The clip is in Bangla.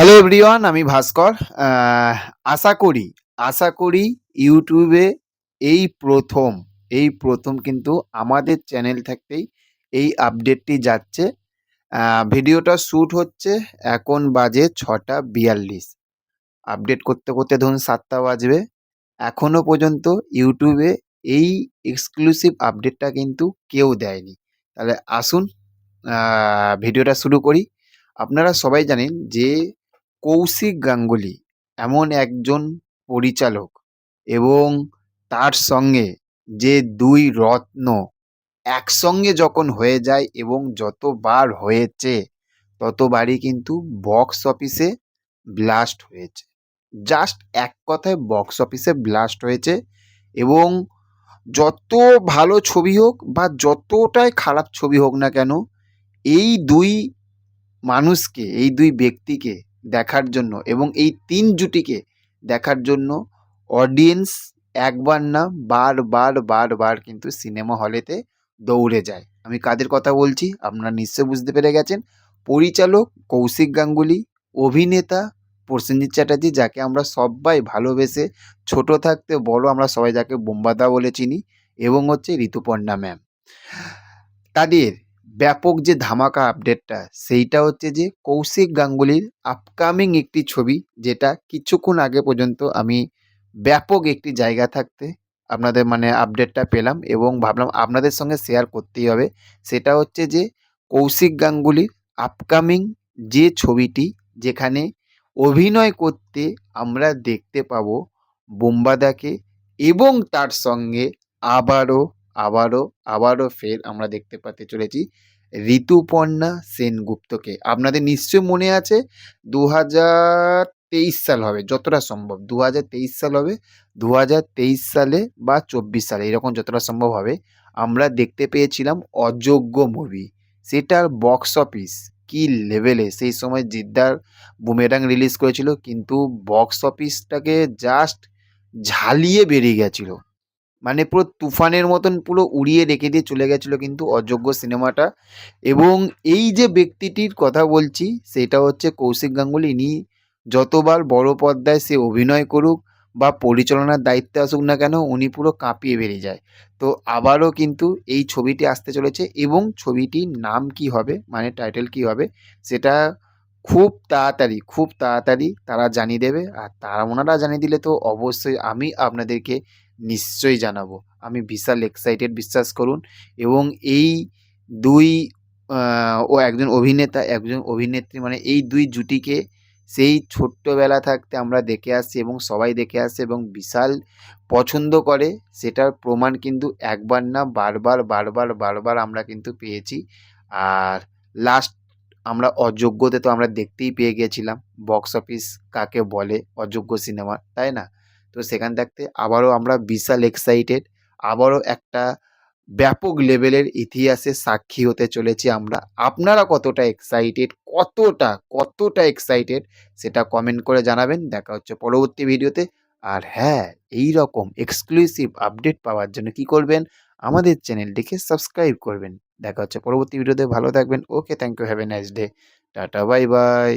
হ্যালো এভরিওয়ান আমি ভাস্কর। আশা করি আশা করি ইউটিউবে এই প্রথম এই প্রথম কিন্তু আমাদের চ্যানেল থাকতেই এই আপডেটটি যাচ্ছে। ভিডিওটা শ্যুট হচ্ছে এখন বাজে ছটা বিয়াল্লিশ। আপডেট করতে করতে ধরুন সাতটা বাজবে। এখনও পর্যন্ত ইউটিউবে এই এক্সক্লুসিভ আপডেটটা কিন্তু কেউ দেয়নি। তাহলে আসুন ভিডিওটা শুরু করি। আপনারা সবাই জানেন যে কৌশিক গাঙ্গুলি এমন একজন পরিচালক এবং তার সঙ্গে যে দুই রত্ন একসঙ্গে যখন হয়ে যায় এবং যতবার হয়েছে, ততবারই কিন্তু বক্স অফিসে ব্লাস্ট হয়েছে। জাস্ট এক কথায় বক্স অফিসে ব্লাস্ট হয়েছে এবং যত ভালো ছবি হোক বা যতটাই খারাপ ছবি হোক না কেন, এই দুই মানুষকে, এই দুই ব্যক্তিকে দেখার জন্য এবং এই তিন জুটিকে দেখার জন্য অডিয়েন্স একবার না বারবার বারবার কিন্তু সিনেমা হলেতে দৌড়ে যায়। আমি কাদের কথা বলছি? আপনারা নিশ্চয় বুঝতে পেরে গেছেন। পরিচালক কৌশিক গাঙ্গুলি, অভিনেতা প্রসেনজিৎ চ্যাটার্জি, যাকে আমরা সবাই ভালোবেসে ছোট থাকতে বড় আমরা সবাই যাকে বোম্বাদা বলে চিনি এবং হচ্ছে ঋতুপর্ণা ম্যাম। তাদের ব্যাপক যে ধামাকা আপডেটটা সেইটা হচ্ছে যে কৌশিক গাঙ্গুলির আপকামিং একটি ছবি, যেটা কিছুক্ষণ আগে পর্যন্ত আমি ব্যাপক একটি জায়গা থাকতে আপনাদের মানে আপডেটটা পেলাম এবং ভাবলাম আপনাদের সঙ্গে শেয়ার করতেই হবে। সেটা হচ্ছে যে কৌশিক গাঙ্গুলির আপকামিং যে ছবিটি, যেখানে অভিনয় করতে আমরা দেখতে পাব বোম্বাদাকে এবং তার সঙ্গে আবারও আবারও আবারও ফের আমরা দেখতে পেতে চলেছি ঋতুপর্ণা সেনগুপ্তকে। আপনাদের নিশ্চয় মনে আছে দু হাজার তেইশ সাল হবে, যতটা সম্ভব। দু হাজার তেইশ সাল হবে দু হাজার তেইশ সালে বা চব্বিশ সালে, এরকম যতটা সম্ভব হবে। আমরা দেখতে পেয়েছিলাম অযোগ্য মুভি সেটার বক্স অফিস কী লেভেলে সেই সময় জিদ্দার বুমেরাং রিলিজ করেছিল, কিন্তু বক্স অফিসটাকে জাস্ট ঝালিয়ে বেরিয়ে গেছিল। মানে পুরো তুফানের মতন পুরো উড়িয়ে রেখে দিয়ে চলে গেছিল কিন্তু অযোগ্য সিনেমাটা। এবং এই যে ব্যক্তিটির কথা বলছি, সেটা হচ্ছে কৌশিক গাঙ্গুলি। ইনি যতবার বড় পর্দায় সে অভিনয় করুক বা পরিচালনার দায়িত্বে আসুক না কেন, উনি পুরো কাঁপিয়ে বেরিয়ে যায়। তো আবারও কিন্তু এই ছবিটি আসতে চলেছে এবং ছবিটির নাম কি হবে মানে টাইটেল কি হবে, সেটা খুব তাড়াতাড়ি খুব তাড়াতাড়ি তারা জানিয়ে দেবে। আর তারা ওনারা জানিয়ে দিলে তো অবশ্যই আমি আপনাদেরকে নিশ্চয়ই জানাব। আমি বিশাল এক্সাইটেড বিশ্বাস করুন। এবং এই দুই ও একজন অভিনেতা, একজন অভিনেত্রী মানে এই দুই জুটিকে সেই ছোট্টবেলা থাকতে আমরা দেখে আসছি এবং সবাই দেখে আসছে এবং বিশাল পছন্দ করে, সেটার প্রমাণ কিন্তু একবার না বারবার বারবার বারবার আমরা কিন্তু পেয়েছি। আর লাস্ট আমরা অযোগ্যতে তো আমরা দেখতেই পেয়ে গেছিলাম। বক্স অফিস কাকে বলে? অযোগ্য সিনেমা তাই না? তো সেখান থাকতে আবারও আমরা বিশাল এক্সাইটেড আবারও একটা ব্যাপক লেভেলের ইতিহাসে সাক্ষী হতে চলেছি আমরা। আপনারা কতটা এক্সাইটেড কতটা কতটা এক্সাইটেড সেটা কমেন্ট করে জানাবেন। দেখা হচ্ছে পরবর্তী ভিডিওতে আর হ্যাঁ এই রকম এক্সক্লুসিভ আপডেট পাওয়ার জন্য কি করবেন? আমাদের চ্যানেলটিকে সাবস্ক্রাইব করবেন। দেখা হচ্ছে পরবর্তী ভিডিওতে ভালো থাকবেন। Okay thank you have a nice day tata bye bye